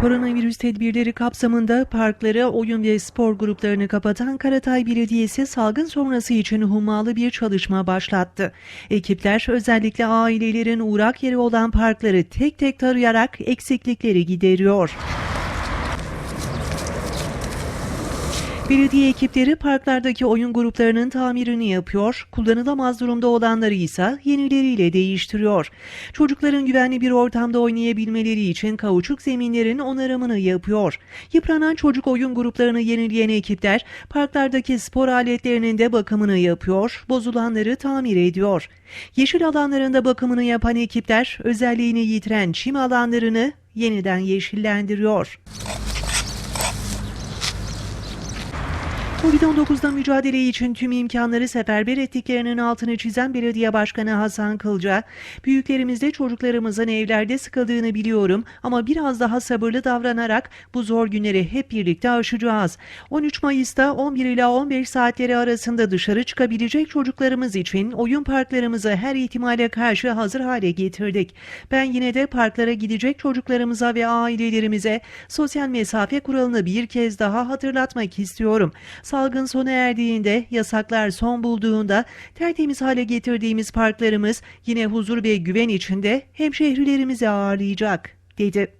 Koronavirüs tedbirleri kapsamında parkları, oyun ve spor gruplarını kapatan Karatay Belediyesi salgın sonrası için hummalı bir çalışma başlattı. Ekipler özellikle ailelerin uğrak yeri olan parkları tek tek tarayarak eksiklikleri gideriyor. Belediye ekipleri parklardaki oyun gruplarının tamirini yapıyor, kullanılamaz durumda olanları ise yenileriyle değiştiriyor. Çocukların güvenli bir ortamda oynayabilmeleri için kauçuk zeminlerin onarımını yapıyor. Yıpranan çocuk oyun gruplarını yenileyen ekipler parklardaki spor aletlerinin de bakımını yapıyor, bozulanları tamir ediyor. Yeşil alanlarında bakımını yapan ekipler özelliğini yitiren çim alanlarını yeniden yeşillendiriyor. Covid-19'da mücadele için tüm imkanları seferber ettiklerinin altını çizen Belediye Başkanı Hasan Kılca, büyüklerimizde çocuklarımızın evlerde sıkıldığını biliyorum ama biraz daha sabırlı davranarak bu zor günleri hep birlikte aşacağız. 13 Mayıs'ta 11 ila 15 saatleri arasında dışarı çıkabilecek çocuklarımız için oyun parklarımızı her ihtimale karşı hazır hale getirdik. Ben yine de parklara gidecek çocuklarımıza ve ailelerimize sosyal mesafe kuralını bir kez daha hatırlatmak istiyorum. Salgın sona erdiğinde, yasaklar son bulduğunda tertemiz hale getirdiğimiz parklarımız yine huzur ve güven içinde hemşehrilerimizi ağırlayacak, dedi.